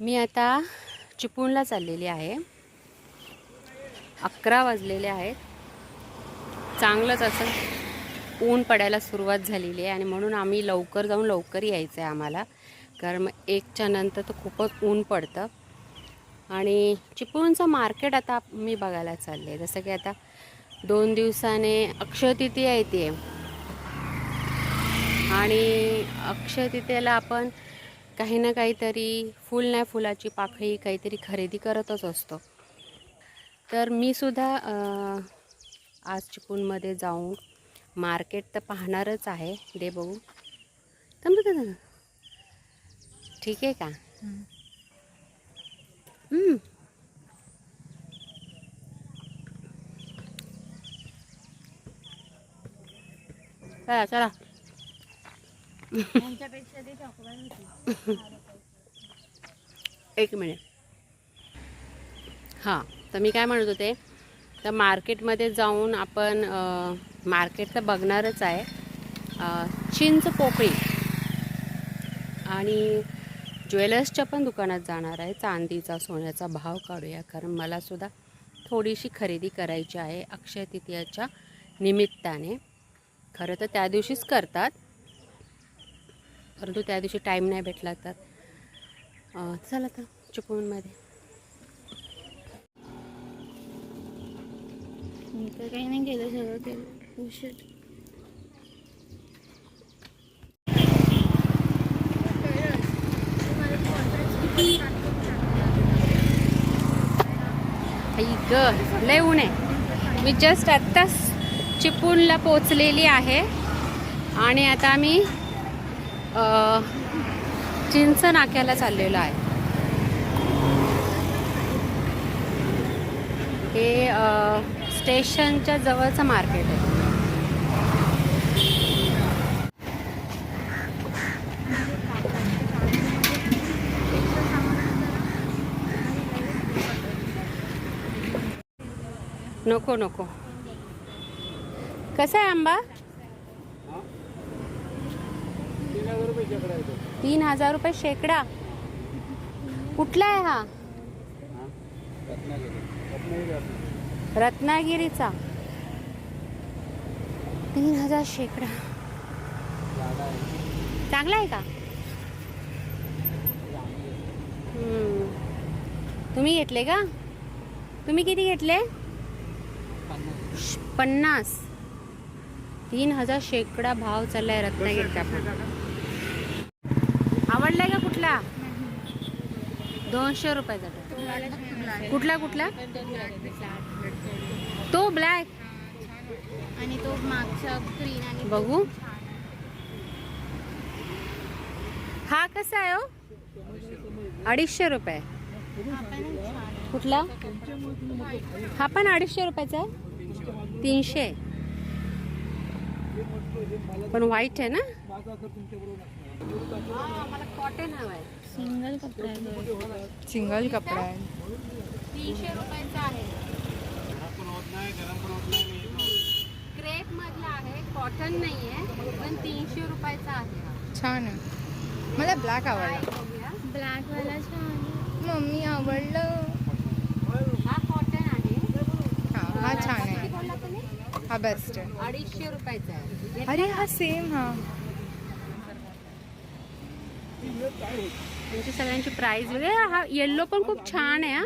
मी आता चिपळूणला चाललेली आहे. अकरा वाजलेले आहेत. चांगलंच असं ऊन पडायला सुरुवात झालेली आहे आणि म्हणून आम्ही लवकर जाऊन लवकर यायचं आहे आम्हाला. कारण मग एकच्या नंतर तर खूपच ऊन पडतं. आणि चिपळूणचं मार्केट आता मी बघायला चालले. जसं की आता दोन दिवसाने अक्षय तृतीया येते आणि अक्षय आपण काही ना काहीतरी फुल नाही फुलाची पाखळी काहीतरी खरेदी करतच असतो. तर मी सुद्धा आज चिकूनमध्ये जाऊन मार्केट तर पाहणारच आहे दे बघू. थांब का ठीक आहे का? चला चला त्यांच्यापेक्षा ते चॉकलेट होती एक मिनिट. हां तर मी काय म्हणत होते तर मार्केटमध्ये जाऊन आपण मार्केट तर बघणारच आहे. चिंच पोकळी आणि ज्वेलर्सच्या पण दुकानात जाणार आहे. चांदीचा सोन्याचा भाव काढूया कारण मलासुद्धा थोडीशी खरेदी करायची आहे अक्षय तृतीयाच्या निमित्ताने. खरं तर त्या दिवशीच करतात. परंतु त्या दिवशी टाईम नाही भेटला तर. चला तर चिपळूणमध्ये मी तर काही नाही केलं सगळं केलं. Oh, उशीर लय ऊन आहे. मी जस्ट आत्ताच चिपळूणला पोचलेली आहे. आणि आता मी चिंच नाक्याला चाललेलो आहे. हे स्टेशनच्या जवळचं मार्केट आहे. नको नको. कसा आहे आंबा? तीन हजार रुपये शेकडा? कुठला आहे हा? रत्नागिरीचा. तीन हजार शेकडा. चांगला आहे का. तुम्ही घेतले का? तुम्ही किती घेतले? पन्नास. तीन हजार शेकडा भाव चाललाय रत्नागिरीचा पण आवडलाय का कुठला दोनशे रुपयाचा. कुठला कुठला? तो ब्लॅक आणि तो मागचा ग्रीन आणि बघू. हा कसा आहे हो? अडीचशे रुपये. कुठला? हा पण अडीचशे रुपयाचा आहे. तीनशे. पण व्हाईट आहे ना? मला कॉटन हवा आहे सिंगल कपडा आहे. सिंगल कपडा आहे. तीनशे रुपयाचा आहे. क्रेप मधला आहे कॉटन नाही आहे पण तीनशे रुपयाचा आहे. छान आहे. मला ब्लॅक आवडला. ब्लॅक वाला छान. मम्मी आवडलं. हा कॉटन आहे. हा हा छान आहे. हा बेस्ट आहे. अडीचशे रुपयाचा आहे. अरे हा सेम हा. त्यांची सगळ्यांची प्राइस वगैरे हा येल्लो पण खूप छान आहे हा.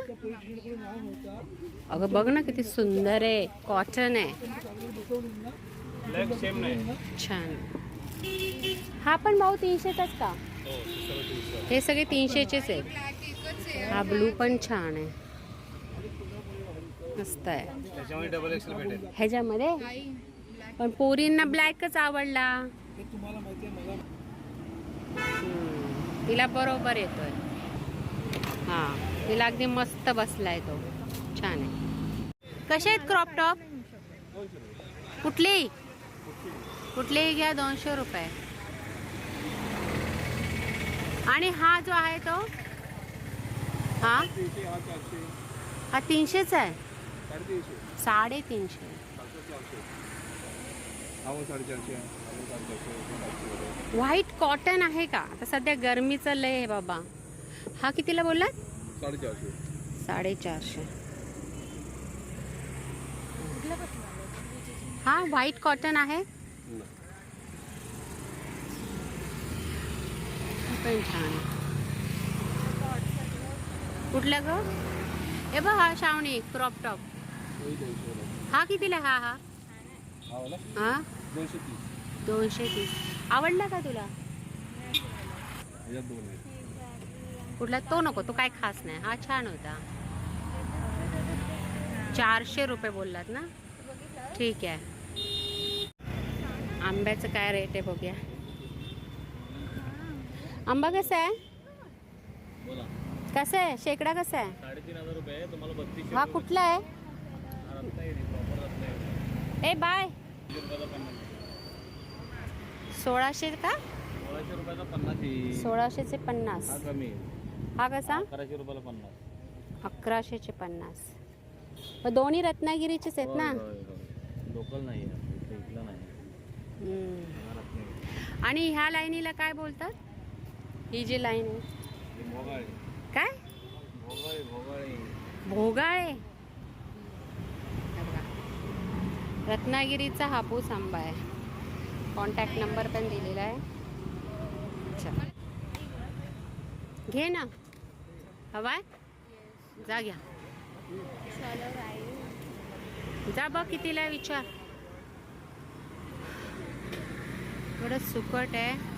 अगं बघ ना किती सुंदर आहे. कॉटन आहे. छान. हा पण भाऊ तीनशेचाच का? हे सगळे तीनशेचेच आहेत. हा ब्लू पण छान आहे. मस्त आहे. ह्याच्यामध्ये? पण पोरींना ब्लॅकच आवडला. तिला बरोबर येतोय. हा. तिला अगदी मस्त बसलाय तो. छान आहे. कसे आहेत क्रॉप टॉप कुठली? कुठलेही घ्या दोनशे रुपये. आणि हा जो आहे तो? हा? हा तीनशेच आहे. साडेतीनशे. व्हाईट कॉटन आहे का? आता सध्या गरमीचं लय आहे बाबा. हा कितीला बोललात? साडेचारशे. साडेचारशे. हा व्हाईट कॉटन आहे? पण छान. कुठला ग? हे बघ हा श्रावणी क्रॉप टॉप हा कितीला हा हा. हा दोनशे तीस. दोनशे तीस. आवडला का तुला? कुठला? तो नको तो काय खास नाही. हा छान होता. चारशे रुपये बोललात ना? ठीक आहे. आंब्याचं काय रेट आहे बघूया. आंबा कसा आहे? बोला. कसा आहे? शेकडा कसा आहे? हा कुठला आहे? ए बाय. सोळाशे का? सोळाशे रुपयाचा पन्नास आहे. सोळाशेचे पन्नास. हा कमी हा कसा? अकराशे रुपयाला पन्नास. अकराशेचे पन्नास. मग दोन्ही रत्नागिरीचेच आहेत ना? लोकल नाही आणि ह्या लाईनीला काय बोलतात? ही जी लाईन आहे. काय? भोगाळे भोगाळे भोगाळे हे बघा. रत्नागिरीचा हापूस आंबा आहे. कॉन्टॅक्ट नंबर पण दिलेला आहे. अच्छा. घे ना. हवाय जा घ्या. जा बघ कितीला आहे विचार. थोडं सुकट आहे.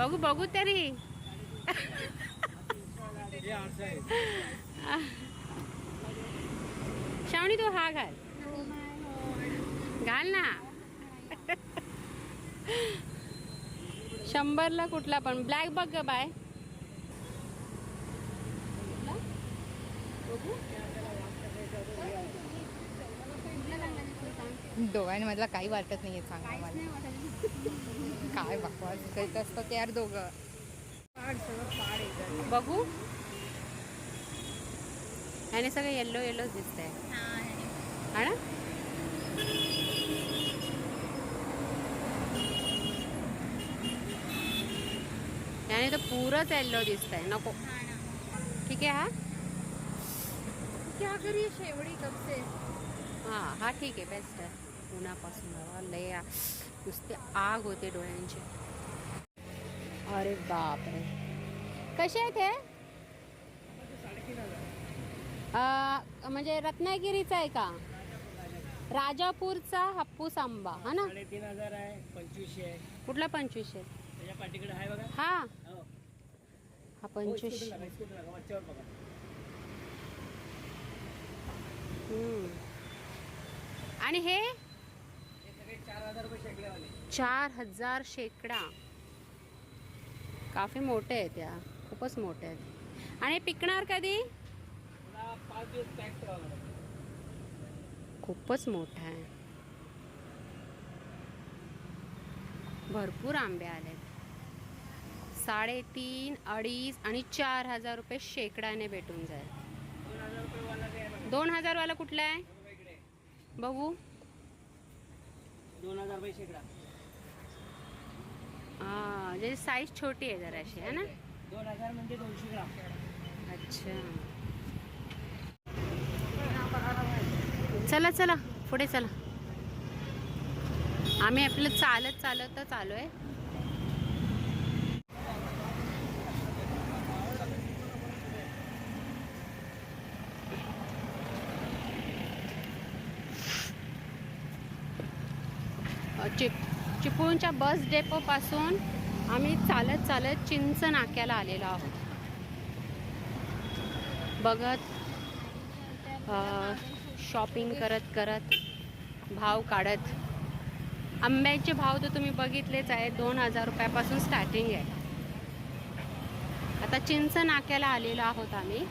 बघू बघू तरी. श्रावणी तू हा घाल. घाल ना. शंभरला कुठला पण. ब्लॅक बघ ग बाय. दोघांमधला काही वाटत नाहीये सांगा मला. काय बकवास करत असतात यार दोघं. बघू. याने सगळं येल्लो येल्लोच दिसतंय. हा ना? याने तर पुरंच येल्लो दिसतंय. नको. ठीक आहे हा? क्या करिए शेवडी कब से? हा हा ठीक आहे बेस्ट आहे. उन्हापासून बाबा लय नुसते आग होते डोळ्यांची. अरे बापरे. कसे आहेत हे? म्हणजे रत्नागिरीचा आहे का? राजापूरचा हापूस आंबा हा ना? साडेतीन हजार आहे पंचवीसशे आहे. कुठला पंचवीसशे? त्याच्या पाठीकडे आहे बघा. हा. हो. हा हो, पंचवीसशे वरच्यावर बघा. हम्म. आणि हे हे? चार हजार शेकडा. काफी मोठे आहेत या. खूपच मोठे आहेत. आणि पिकणार कधी? खूपच मोठा आहे. भरपूर आंबे आलेत. साडेतीन अडीच आणि चार हजार रुपये शेकडाने भेटून जाईल. दोन हजार वाला कुठला आहे? बघू. दोन हजार रुपये शेकडा हा जे साईज छोटी आहे जराशी है ना? दोन हजार म्हणजे दोनशे ग्राम. अच्छा. चला चला पुढे चला. आम्ही आपलं चालत चालतच आलो आहे चिपळूणच्या बस डेपोपासून आम्ही चालत चालत चिंच नाक्याला आलेलो आहोत. बघत शॉपिंग करत करत भाव काढत. आंब्याचे भाव तर तुम्ही बघितलेच आहे दोन हजार रुपयापासून स्टार्टिंग आहे. आता चिंच नाक्याला आलेलो आहोत आम्ही.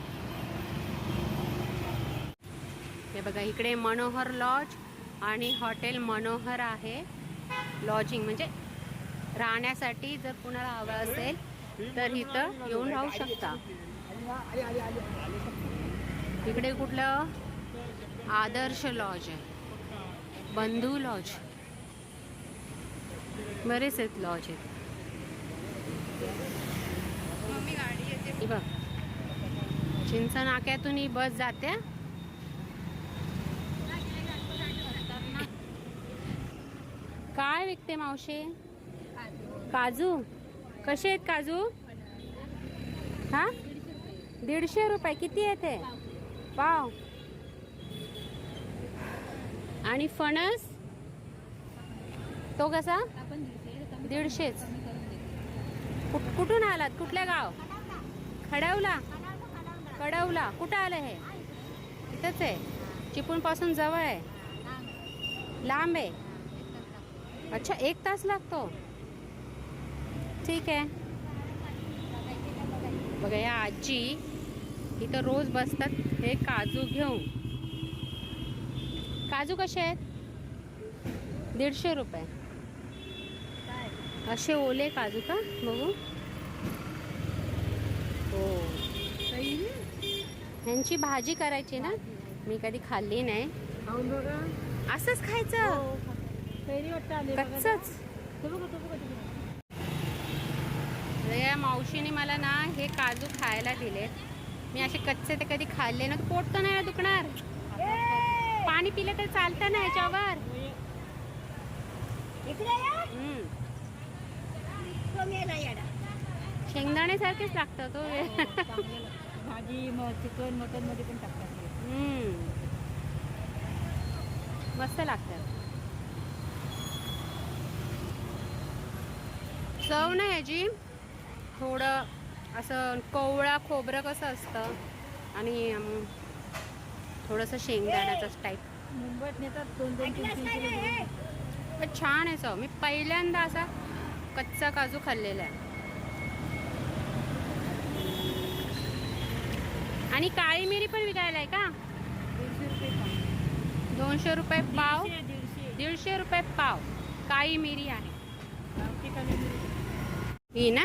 हे बघा इकडे मनोहर लॉज आणि हॉटेल मनोहर आहे. लॉजिंग म्हणजे राहण्यासाठी जर कुणाला हवं असेल तर इथं येऊन राहू शकता. इकडे कुठलं? आदर्श लॉज आहे. बंधू लॉज बरेच आहेत लॉज आहेत गाडी येते बघ. चिंचा नाक्यातून ही बस जाते. काय विकते मावशे? काजू. कसे आहेत काजू? हा? दीडशे रुपये. किती येते पाव आणि फणस? तो कसा? दीडशेच. कुठ- कुठून आलात? कुठल्या गाव? खडवला. कडवला कुठं आलं हे? इथंच आहे. चिपूणपासून जवळ आहे. लांब आहे. अच्छा एक तास लागतो. ठीक आहे. बघा या आजी इथं रोज बसतात. हे काजू घेऊन. काजू कसे आहेत? दीडशे रुपये. असे ओले काजू का? बघू. हो. ह्यांची भाजी करायची ना? मी कधी खाल्ली नाही. असंच खायचं? कच्चच. या मावशीने मला ना हे काजू खायला दिलेत. मी असे कच्चे ते कधी खाल्ले ना पोट तर नाही दुखणार. पाणी पिलं तर चालतं ना याच्यावर. शेंगदाणे सारखेच लागतं तो. भाजी चिकन मटनमध्ये पण टाकतात. मस्त लागतं. चव नाही याची थोडं असं कोवळा खोबरं कसं असतं आणि थोडंसं शेंगदाण्याचं टाईप मुंबईत नेतात दोन दोन तीन तीन किलो पण छान आहे चव मी पहिल्यांदा असा कच्चा काजू खाल्लेला आहे. आणि काळी मिरी पण विकायला आहे का दोनशे रुपये पाव. दीडशे दीडशे. रुपये पाव. काळी मिरी आहे. ही ना?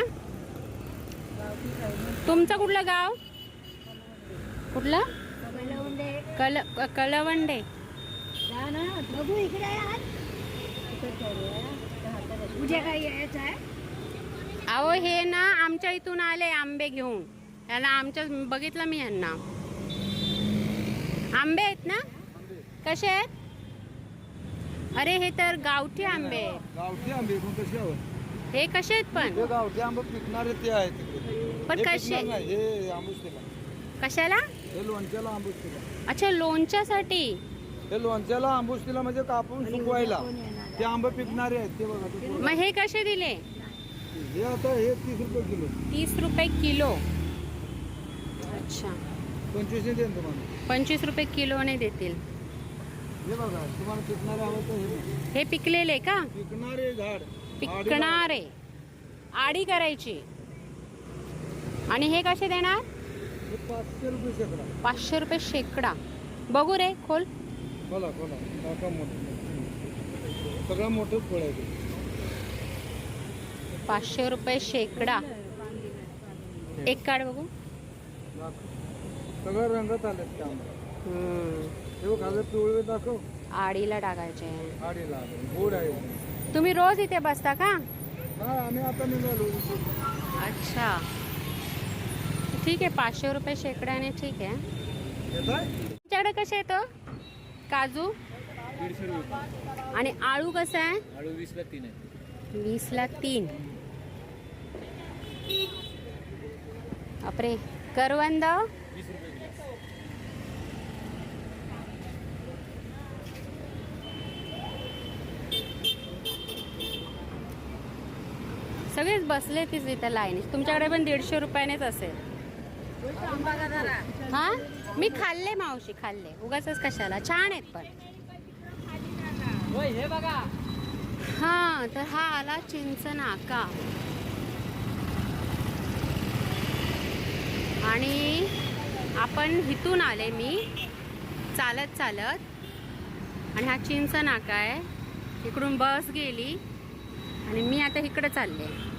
तुमचं कुठलं गाव? कुठलं. कल कलवंडे. बघू इकडे उद्या काय यायचं आहे? अहो हे ना आमच्या इथून आले आंबे घेऊन. याला आमच्या बघितलं मी यांना. आंबे आहेत ना? कसे आहेत? अरे हे तर गावठी आंबे. आहेत. गावठी आंबे पण कसे आहोत हे कसे आहेत पण? हे गावठी आंबे पिकणारे ते आहेत तिकडे. पण हे कसे? पिकणार नाही, हे आंबुस्तीला कशाला? हे लोणच्याला आंबुस्तीला अच्छा लोणच्यासाठी. हे लोणच्याला आंबुस्तीला म्हणजे कापून सुकवायला. ते आंबे पिकणारे आहेत ते बघा. ते मग हे कसे दिले? हे आता हे तीस रुपये किलो. तीस रुपये किलो. अच्छा. पंचवीसशे देईन तुम्हाला. पंचवीस रुपये किलोने देतील. हे बघा तुम्हाला पिकणारे हवं तर हे बघा. हे पिकलेले का? पिकणारे झाड. पिकणारे आडी करायची. आणि हे कसे देणार? पाचशे रुपये शेकडा. पाचशे रुपये शेकडा. बघू रे खोल. मोठं. पाचशे रुपये शेकडा. एक काढ बघू. सगळं रंगात दाखव. आडीला टाकायचे. आडीला. गोड आहे. तुम्ही रोज इथे बसता का? आम्ही आता निघालो अच्छा. ठीक आहे पाचशे रुपये शेकड्याने ठीक आहे. तुमच्याकडे कसे येतो? काजू? आणि आळू कसं आहे? आळू वीसला तीन आहे. वीसला तीन. बापरे. करवंद? सगळेच बसले तीच इथं लाईनीच तुमच्याकडे पण दीडशे रुपयानेच असेल. हा? मी खाल्ले मावशी खाल्ले. उगाच कशाला? छान आहेत पण. बघा हा तर हा आला चिंच नाका आणि आपण इथून आले मी. चालत चालत. आणि हा चिंच नाका आहे. इकडून बस गेली. आणि मी आता इकडे चालले.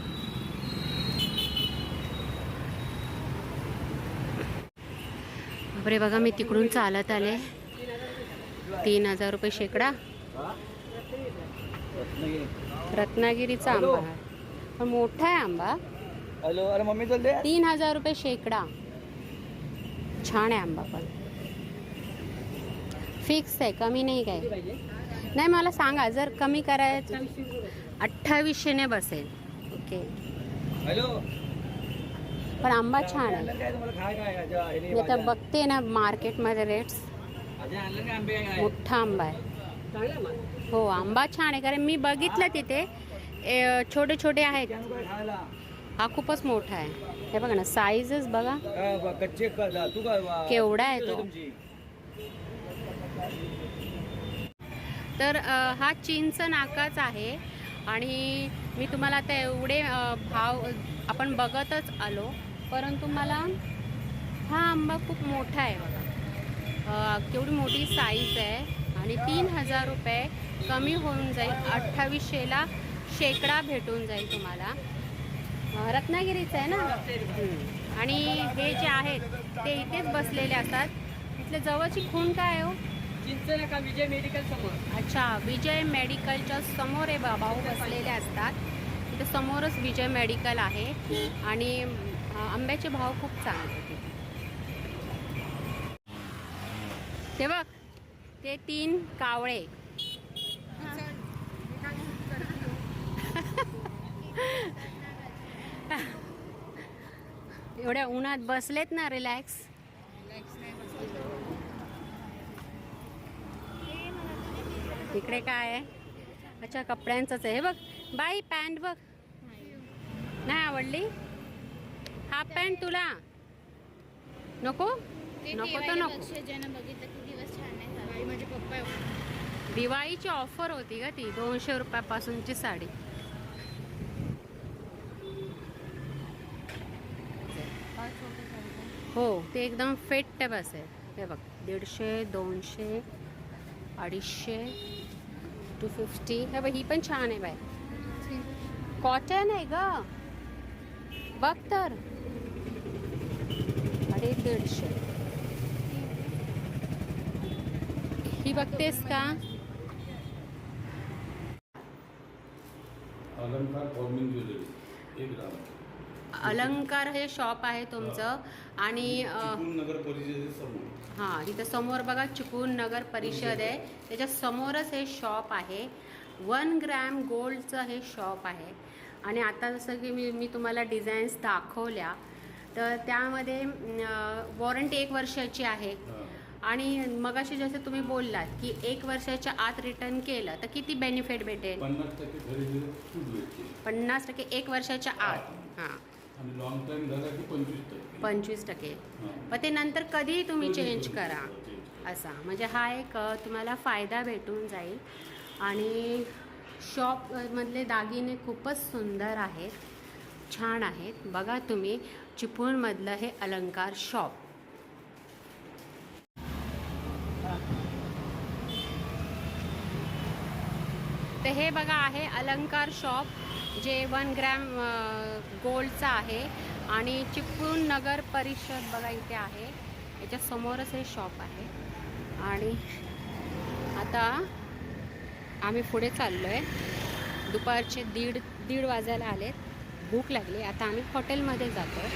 बापरे बघा मी तिकडून चालत आले. तीन हजार रुपये शेकडा. रत्नागिरीचा आंबा पण मोठा आहे आंबा. हॅलो अरे मम्मी चलते तीन हजार रुपये शेकडा. छान आहे आंबा पण. फिक्स आहे कमी नाही काय. नाही मला सांगा जर कमी करायचं अठ्ठावीसशेने बसेल. Okay hello. पण आंबा छान आहे. मी आता बघते ना मार्केटमध्ये रेट्स मोठा आंबा आहे. हो आंबा छान आहे. कारण मी बघितलं तिथे ए, छोटे छोटे आहेत. हा खूपच मोठा आहे. हे बघा ना साईजच बघा. केवढा आहे तो? तर हा चीनचा नाकाच आहे. आणि मी तुम्हाला आता एवढे भाव आपण बघतच आलो. परंतु मला हा आंबा खूप मोठा आहे बघा. केवढी मोठी साईज आहे आणि तीन हजार रुपये कमी होऊन जाईल. अठ्ठावीसशेला शेकडा भेटून जाईल तुम्हाला. रत्नागिरीचं आहे ना. आणि हे जे आहेत ते इथेच बसलेले असतात. इथल्या जवळची खूण काय आहे हो विजय मेडिकल समोर. अच्छा विजय मेडिकलच्या समोर हे बा- भाऊ बसलेले असतात. तिथे समोरच विजय मेडिकल आहे. आणि आंब्याचे भाव खूप चांगले ते बघ ते तीन कावळे. एवढ्या उन्हात बसलेत ना रिलॅक्स तिकडे काय आहे? अच्छा कपड्यांचंच आहे. बघ बाई पॅन्ट बघ. नाही आवडली? हाफ पॅन्ट तुला. नको? ते नको तर नको. दिवाळीची ऑफर होती का ती दोनशे रुपयापासूनची साडी. हो ते एकदम फिट बसेल हे बघ दीडशे दोनशे अडीचशे टू फिफ्टी हे बघ ही पण छान आहे बाय कॉटन आहे ग. बघ तर. दीडशे. ही बघतेस का? अलंकार फॉर्मिंग ज्वेलरी एक ग्राम. अलंकार हे शॉप आहे तुमचं आणि हां इथं समोर बघा चिपळूण नगर परिषद आहे. त्याच्या समोरच हे शॉप आहे. वन ग्रॅम गोल्डचं हे शॉप आहे. आणि आता जसं की मी मी तुम्हाला डिझाईन्स दाखवल्या. तर त्यामध्ये वॉरंटी एक वर्षाची आहे. आणि मगाशी जसं तुम्ही बोललात की एक वर्षाच्या आत रिटर्न केलं तर किती बेनिफिट भेटेल? पन्नास टक्के एक वर्षाच्या आत. हां. पंचवीस टक्के. पण ते नंतर कधीही तुम्ही चेंज करू. असा. म्हणजे हा एक तुम्हाला फायदा भेटून जाईल. आणि शॉप अ, मधले दागिने खूपच सुंदर आहेत. छान आहेत. बघा तुम्ही. चिपळूणमधलं हे अलंकार शॉप. तर हे बघा आहे अलंकार शॉप जे वन ग्रॅम गोल्डचं आहे. आणि चिपळूण नगर परिषद बघा इथे आहे. याच्या समोरच हे शॉप आहे. आणि आता आम्ही पुढे चाललो आहे दुपारचे दीड दीड वाजायला आलेत. भूक लागली. आता आम्ही हॉटेलमध्ये जातो.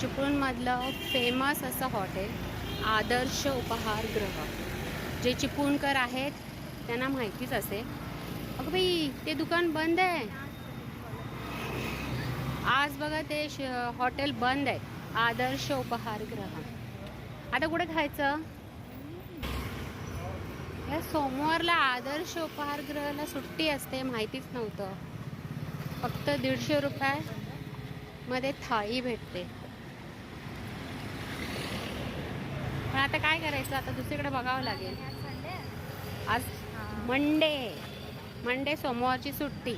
चिपळूणमधलं फेमस असं हॉटेल आदर्श उपहारगृह जे चिपळूणकर आहेत त्यांना माहितीच असेल. अगं बाई ते दुकान बंद आहे. आज बघा ते श हॉटेल बंद आहे. आदर्श उपहारगृह आता कुठे खायचं? या सोमवारला आदर्श उपहारगृहाला सुट्टी असते माहितीच नव्हतं. फक्त दीडशे रुपयामध्ये थाळी भेटते. पण आता काय करायचं? आता दुसरीकडे बघावं लागेल. आज मंडे. मंडे सोमवारची सुट्टी.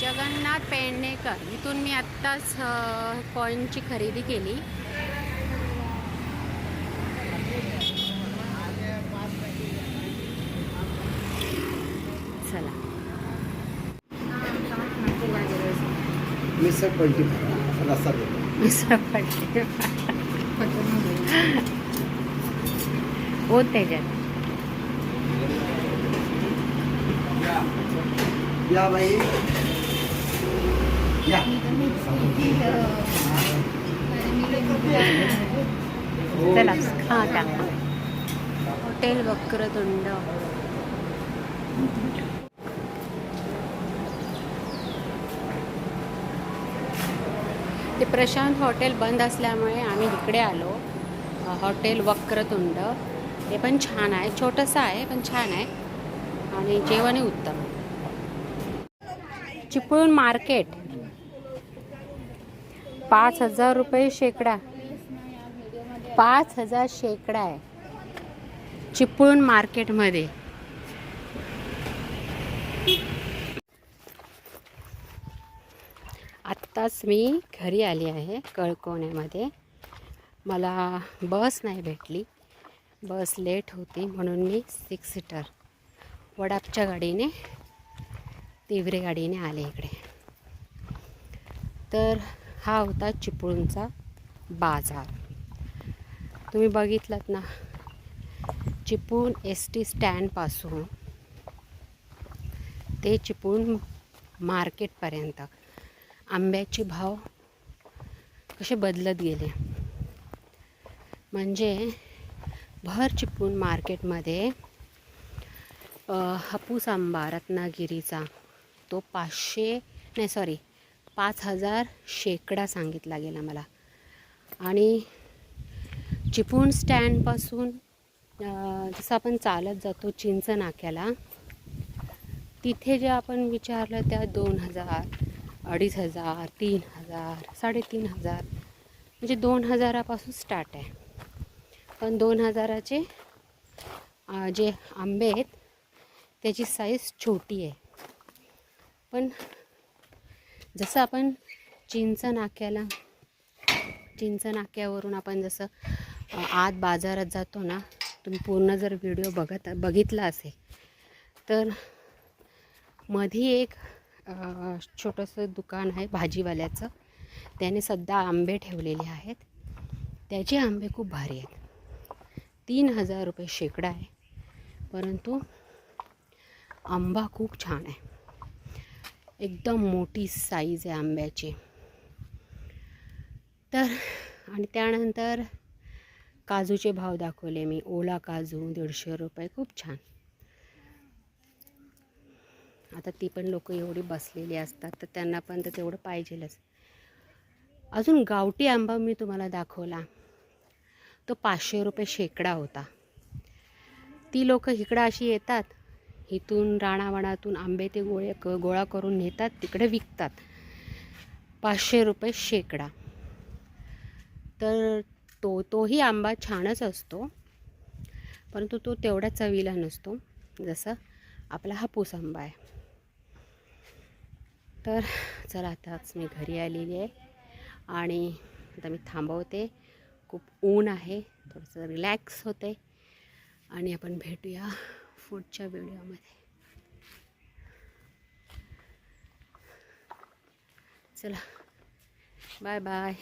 जगन्नाथ पेडणेकर इथून मी आत्ताच कॉईनची खरेदी केली चला मिसळ पलटी रस्सा देतो मिसळ पट्टी हो त्याच्यात या बाई. या. चला हा टाका हॉटेल वक्रतुंड. ते प्रशांत हॉटेल बंद असल्यामुळे आम्ही इकडे आलो. हॉटेल वक्रतुंड. ते पण छान आहे. छोटंसं आहे पण छान आहे. आणि जेवणही उत्तम. चिपळूण मार्केट. पाच हजार रुपये शेकडा. पाच हजार शेकडा आहे. चिपळूण मार्केटमध्ये. आत्ताच मी घरी आली आहे कळकोण्यामध्ये मला बस नाही भेटली. बस लेट होती म्हणून मी सिक्स सीटर वडापच्या गाडीने तिवरे गाडीने आले इकडे. तर हा होता चिपळूणचा बाजार. तुम्ही बघितलात ना चिपळूण एस टी स्टँडपासून ते चिपळूण मार्केटपर्यंत आंब्याचे भाव कसे बदलत गेले? म्हणजे भर चिपून मार्केटमध्ये हापूस आंबा रत्नागिरीचा तो पाचशे नाही सॉरी पाच हजार शेकडा सांगितला गेला मला. आणि चिपूण स्टँडपासून जसं आपण चालत जातो चिंच नाक्याला तिथे जे आपण विचारलं त्या दोन हजार अडीच हजार तीन हजार साडेतीन हजार. म्हणजे दोन हजारापासून स्टार्ट आहे. पण दोन हजाराचे जे आंबे आहेत त्याची साईज छोटी आहे. पण जसं आपण चिंच नाक्याला चिंच नाक्यावरून आपण जसं आत बाजारात जातो ना तुम्ही पूर्ण जर व्हिडिओ बघत बघितला असेल तर मधी एक छोटंसं दुकान आहे भाजीवाल्याचं. त्याने सध्या आंबे ठेवलेले आहेत. त्याचे आंबे खूप भारी आहेत. तीन हजार रुपये शेकडा आहे. परंतु आंबा खूप छान आहे. एकदम मोठी साईज आहे आंब्याची. तर आणि त्यानंतर काजूचे भाव दाखवले मी. ओला काजू दीडशे रुपये. खूप छान. आता ती पण लोक एवढी बसलेली असतात तर त्यांना पण तर तेवढं पाहिजेलच. अजून गावठी आंबा मी तुम्हाला दाखवला. तो पाचशे रुपये शेकडा होता. ती लोक इकडं अशी येतात इथून राणावणातून आंबे ते गोळे क गोळा करून नेतात तिकडे विकतात. पाचशे रुपये शेकडा. तर तो तोही आंबा छानच असतो परंतु तो तेवढ्या चवीला नसतो जसं आपला हापूस आंबा आहे. तर चला आताच मी घरी आलेली आहे. आणि आता मी थांबवते. खूप ऊन आहे. थोडंसं रिलॅक्स होते. आणि आपण भेटूया पुढच्या व्हिडिओमध्ये चला. Bye bye